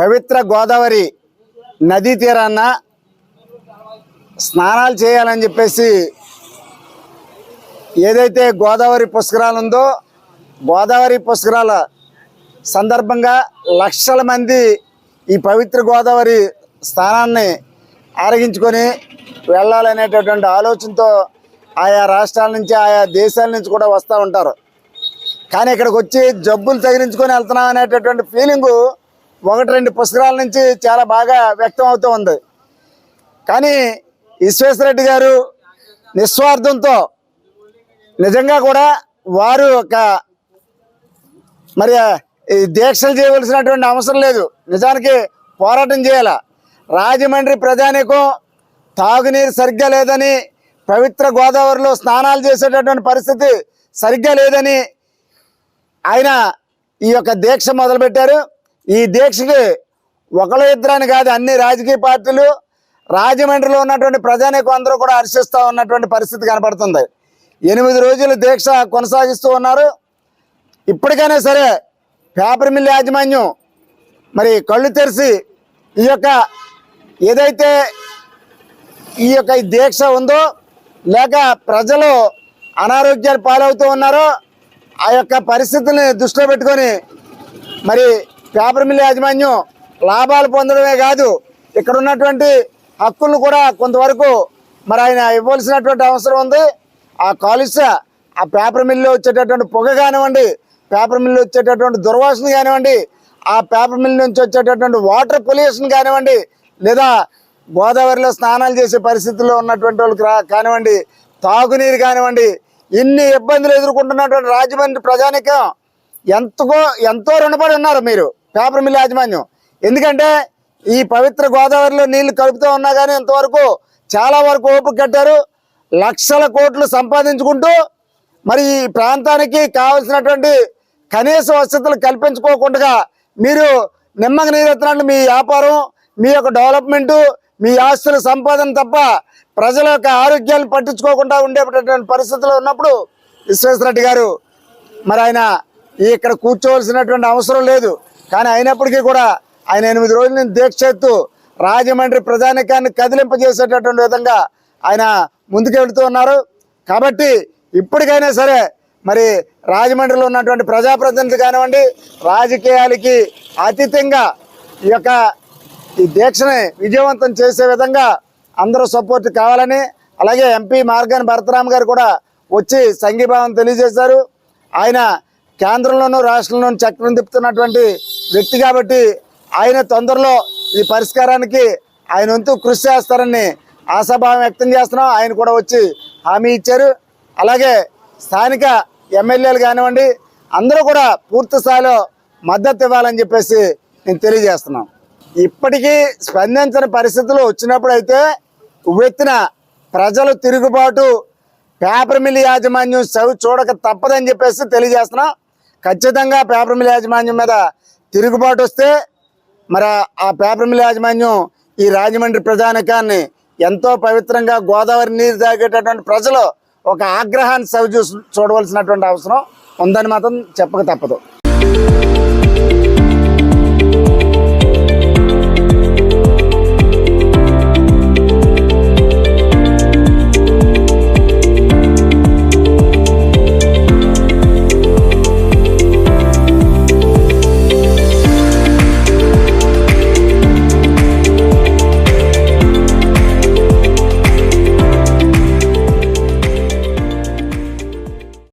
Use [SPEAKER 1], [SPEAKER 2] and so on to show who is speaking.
[SPEAKER 1] పవిత్ర గోదావరి నదీ తీరాన స్నానాలు చేయాలని చెప్పేసి ఏదైతే గోదావరి పుష్కరాలు ఉందో గోదావరి పుష్కరాల సందర్భంగా లక్షల మంది ఈ పవిత్ర గోదావరి స్థానాన్ని ఆరగించుకొని వెళ్ళాలనేటటువంటి ఆలోచనతో ఆయా రాష్ట్రాల నుంచి ఆయా దేశాల నుంచి కూడా వస్తూ ఉంటారు. కానీ ఇక్కడికి వచ్చి జబ్బులు తగిలించుకొని వెళ్తున్నాం అనేటటువంటి ఫీలింగు ఒకటి రెండు పుస్తకాల నుంచి చాలా బాగా వ్యక్తం అవుతూ ఉంది. కానీ విశ్వేశ్వరరెడ్డి గారు నిస్వార్థంతో నిజంగా కూడా వారు ఒక మరి ఈ దీక్షలు చేయవలసినటువంటి అవసరం లేదు. నిజానికి పోరాటం చేయాల. రాజమండ్రి ప్రజానికం తాగునీరు సరిగ్గా లేదని పవిత్ర గోదావరిలో స్నానాలు చేసేటటువంటి పరిస్థితి సరిగ్గా లేదని ఆయన ఈ యొక్క దీక్ష మొదలుపెట్టారు. ఈ దీక్షకి ఒకళ్ళ ఇద్దరని కాదు అన్ని రాజకీయ పార్టీలు రాజమండ్రిలో ఉన్నటువంటి ప్రజానీకం అందరూ కూడా హర్షిస్తూ ఉన్నటువంటి పరిస్థితి కనపడుతుంది. ఎనిమిది రోజులు దీక్ష కొనసాగిస్తూ ఉన్నారు. ఇప్పటికైనా సరే పేపర్ మిల్ యాజమాన్యం మరి కళ్ళు తెరిచి ఈ యొక్క ఏదైతే ఈ యొక్క దీక్ష ఉందో లేక ప్రజలు అనారోగ్యాలు పాలవుతూ ఉన్నారో ఆ యొక్క పరిస్థితుల్ని దృష్టిలో పెట్టుకొని మరి పేపర్ మిల్ యాజమాన్యం లాభాలు పొందడమే కాదు ఇక్కడ ఉన్నటువంటి హక్కులను కూడా కొంతవరకు మరి ఆయన ఇవ్వాల్సినటువంటి అవసరం ఉంది. ఆ కాలుష్య ఆ పేపర్ మిల్లో వచ్చేటటువంటి పొగ కానివ్వండి పేపర్ మిల్లు వచ్చేటటువంటి దుర్వాసన కానివ్వండి ఆ పేపర్ మిల్ నుంచి వచ్చేటటువంటి వాటర్ పొల్యూషన్ కానివ్వండి లేదా గోదావరిలో స్నానాలు చేసే పరిస్థితుల్లో ఉన్నటువంటి వాళ్ళకి కానివ్వండి తాగునీరు కానివ్వండి ఇన్ని ఇబ్బందులు ఎదుర్కొంటున్నటువంటి రాజమండ్రి ప్రజానికం ఎంతగో ఎంతో రుణపడి ఉన్నారు మీరు. పేపర్ మిల్ యాజమాన్యం. ఎందుకంటే ఈ పవిత్ర గోదావరిలో నీళ్ళు కలుపుతూ ఉన్నా కానీ ఇంతవరకు చాలా వరకు ఓపిక కట్టారు. లక్షల కోట్లు సంపాదించుకుంటూ మరి ఈ ప్రాంతానికి కావలసినటువంటి కనీస వసతులు కల్పించుకోకుండా మీరు నిమ్మక నీరెత్తనాన్ని మీ వ్యాపారం మీ యొక్క డెవలప్మెంటు మీ ఆస్తుల సంపాదన తప్ప ప్రజల యొక్క ఆరోగ్యాన్ని పట్టించుకోకుండా ఉండేటటువంటి పరిస్థితుల్లో ఉన్నప్పుడు విశ్వేశ్వరరెడ్డి గారు మరి ఆయన ఇక్కడ కూర్చోవలసినటువంటి అవసరం లేదు. కానీ అయినప్పటికీ కూడా ఆయన ఎనిమిది రోజుల నుంచి దీక్ష చేస్తూ రాజమండ్రి ప్రజానికాన్ని కదిలింపజేసేటటువంటి విధంగా ఆయన ముందుకు వెళుతూ ఉన్నారు. కాబట్టి ఇప్పటికైనా సరే మరి రాజమండ్రిలో ఉన్నటువంటి ప్రజాప్రతినిధి కానివ్వండి రాజకీయాలకి అతీతంగా ఈ యొక్క ఈ దీక్షని విజయవంతం చేసే విధంగా అందరూ సపోర్ట్ కావాలని అలాగే ఎంపీ మార్గాన్ భరతరామ్ గారు కూడా వచ్చి సంఘీభావం తెలియజేశారు. ఆయన కేంద్రంలోనూ రాష్ట్రంలోనూ చక్రం తిప్పుతున్నటువంటి వ్యక్తి కాబట్టి ఆయన తొందరలో ఈ పరిష్కారానికి ఆయన వంతు కృషి చేస్తారని ఆశాభావం వ్యక్తం చేస్తున్నాం. ఆయన కూడా వచ్చి హామీ ఇచ్చారు. అలాగే స్థానిక ఎమ్మెల్యేలు కానివ్వండి అందరూ కూడా పూర్తి స్థాయిలో మద్దతు ఇవ్వాలని చెప్పేసి నేను తెలియజేస్తున్నాం. ఇప్పటికీ స్పందించని పరిస్థితులు వచ్చినప్పుడు అయితే ఉవ్వెత్తిన ప్రజలు తిరుగుబాటు పేపర్ మిల్ యాజమాన్యం చవి చూడక తప్పదని చెప్పేసి తెలియజేస్తున్నాం. ఖచ్చితంగా పేపర్ మిల్ యాజమాన్యం మీద తిరుగుబాటు వస్తే మరి ఆ పేపర్ మిల్ యాజమాన్యం ఈ రాజమండ్రి ప్రజానికాన్ని ఎంతో పవిత్రంగా గోదావరి నీరు తాగేటటువంటి ప్రజలు ఒక ఆగ్రహాన్ని సవి చూసి చూడవలసినటువంటి అవసరం ఉందని మాత్రం చెప్పక తప్పదు.